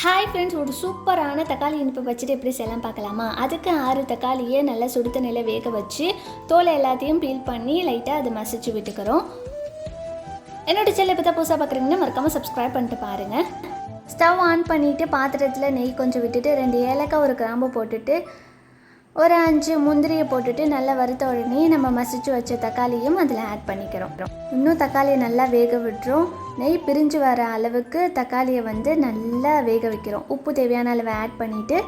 Hi friends ஒரு சூப்பரான தக்காளி இனிப்பு வச்சுட்டு எப்படி செய்யலாம் பார்க்கலாமா? அதுக்கு ஆறு தக்காளியை நல்லா சுடு தண்ணியில் வேக வச்சு தோலை எல்லாத்தையும் பீல் பண்ணி லைட்டாக அதை மசிச்சு விட்டுக்கிறோம். என்னோட செல்லை இப்போ தான் புதுசாக பார்க்குறீங்கன்னா மறக்காமல் சப்ஸ்கிரைப் பண்ணிட்டு பாருங்கள் ஸ்டவ் ஆன் பண்ணிவிட்டு பாத்திரத்தில் நெய் கொஞ்சம் விட்டுட்டு ரெண்டு ஏலக்காய் ஒரு கிராம்பு போட்டுட்டு ஒரு அஞ்சு முந்திரியை போட்டுட்டு நல்லா வறுத்த உடனே நம்ம மசிச்சு வச்ச தக்காளியும் அதில் ஆட் பண்ணிக்கிறோம். இன்னும் தக்காளியை நல்லா வேக விட்டுரும் நெய் பிரிஞ்சு வர அளவுக்கு தக்காளியை வந்து நல்லா வேக வைக்கிறோம். உப்பு தேவையான அளவை ஆட் பண்ணிவிட்டு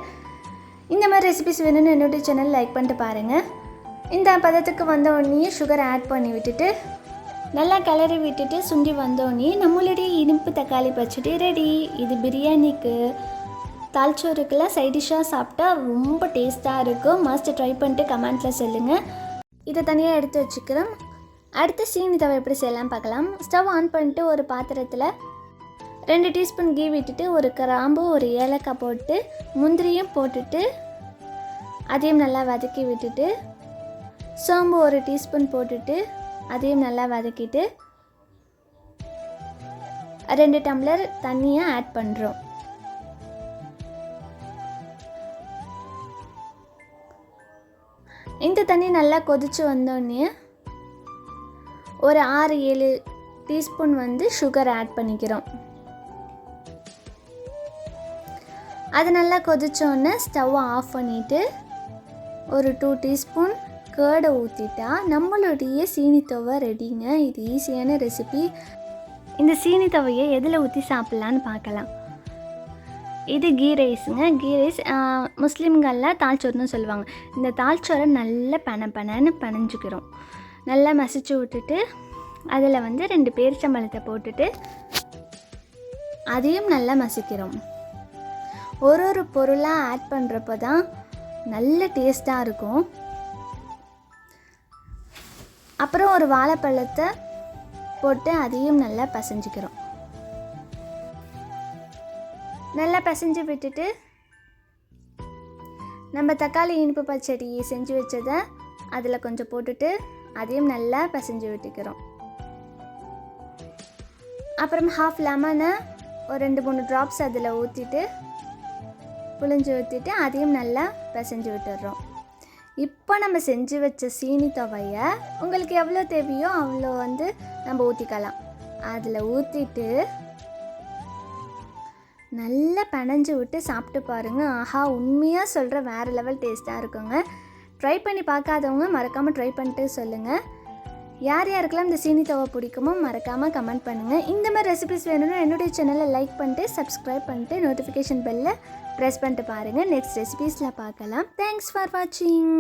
இந்த மாதிரி ரெசிபிஸ் வேணும்னு என்னுடைய சேனல் லைக் பண்ணிட்டு பாருங்கள் இந்த பதத்துக்கு வந்த உடனே சுகர் ஆட் பண்ணி விட்டுட்டு நல்லா கிளறி விட்டுட்டு சுண்டி வந்தோடனே நம்மளுடைய இனிப்பு தக்காளி பச்சடி ரெடி இது பிரியாணிக்கு. தால்ச்சோறுக்கெல்லாம் சைடிஷ்ஷாக சாப்பிட்டா ரொம்ப டேஸ்ட்டாக இருக்கும். மஸ்ட் ட்ரை பண்ணிட்டு கமெண்ட்டில் சொல்லுங்கள் இதை தனியாக எடுத்து வச்சுக்கிறோம். அடுத்து சீனி தவை எப்படி செய்யலாம் பார்க்கலாம். ஸ்டவ் ஆன் பண்ணிட்டு ஒரு பாத்திரத்தில் ரெண்டு டீஸ்பூன் கீ விட்டுட்டு ஒரு கிராம்பு ஒரு ஏலக்காய் போட்டு முந்திரியும் போட்டுட்டு அதையும் நல்லா வதக்கி விட்டுட்டு சோம்பு ஒரு டீஸ்பூன் போட்டுட்டு அதையும் நல்லா வதக்கிட்டு ரெண்டு டம்ளர் தண்ணியை ஆட் பண்ணுறோம் இந்த தண்ணி நல்லா கொதிச்சு வந்தோடனே ஒரு ஆறு ஏழு டீஸ்பூன் வந்து சுகர் ஆட் பண்ணிக்கிறோம். அது நல்லா கொதிச்சோடனே ஸ்டவ்வை ஆஃப் பண்ணிவிட்டு ஒரு டூ டீஸ்பூன் கேர்டை ஊற்றிட்டா நம்மளுடைய சீனி ரெடிங்க இது ஈஸியான ரெசிபி இந்த சீனி எதில் ஊற்றி சாப்பிட்லான்னு பார்க்கலாம். இது கீ ரைஸுங்க. கீ ரைஸ் முஸ்லீம்களில் தால்ச்சோறுன்னு சொல்லுவாங்க. இந்த தால்ச்சோரை நல்லா பன பனன்னு பனைஞ்சிக்கிறோம். நல்லா மசிச்சு விட்டுட்டு அதில் வந்து ரெண்டு பேரிச்சம்பழத்தை போட்டுட்டு அதையும் நல்லா மசிக்கிறோம். ஒரு ஒரு பொருளாக ஆட் பண்ணுறப்போ தான் நல்ல டேஸ்ட்டாக இருக்கும். அப்புறம் ஒரு வாழைப்பழத்தை போட்டு அதையும் நல்லா பசைஞ்சிக்கிறோம். நல்லா பிசைஞ்சு விட்டுட்டு நம்ம தக்காளி இனிப்பு பச்சடி செஞ்சு வச்சதை அதில் கொஞ்சம் போட்டுட்டு அதையும் நல்லா பிசைஞ்சு விட்டுக்கிறோம். அப்புறம் ஹாஃப் லெமனை ஒரு ரெண்டு மூணு ட்ராப்ஸ் அதில் ஊற்றிட்டு புளிஞ்சு ஊற்றிட்டு அதையும் நல்லா பிசைஞ்சு விட்டுடுறோம் இப்போ நம்ம செஞ்சு வச்ச சீனி துவையை உங்களுக்கு எவ்வளோ தேவையோ அவ்வளோ வந்து நம்ம ஊற்றிக்கலாம் அதில் ஊற்றிட்டு நல்லா பனைஞ்சு விட்டு சாப்பிட்டு பாருங்கள் ஆஹா உண்மையாக சொல்கிற வேறு லெவல் டேஸ்ட்டாக இருக்குங்க. ட்ரை பண்ணி பார்க்காதவங்க மறக்காமல் ட்ரை பண்ணிட்டு சொல்லுங்கள் யார் யாருக்கெல்லாம் இந்த சீனி தவை பிடிக்குமோ மறக்காமல் கமெண்ட் பண்ணுங்கள் இந்த மாதிரி ரெசிபிஸ் வேணும்னா என்னுடைய சேனலை லைக் பண்ணிட்டு சப்ஸ்கிரைப் பண்ணிட்டு நோட்டிஃபிகேஷன் பெல்லில் ப்ரெஸ் பண்ணிட்டு பாருங்கள் நெக்ஸ்ட் ரெசிபீஸில் பார்க்கலாம். தேங்க்ஸ் ஃபார் வாட்சிங்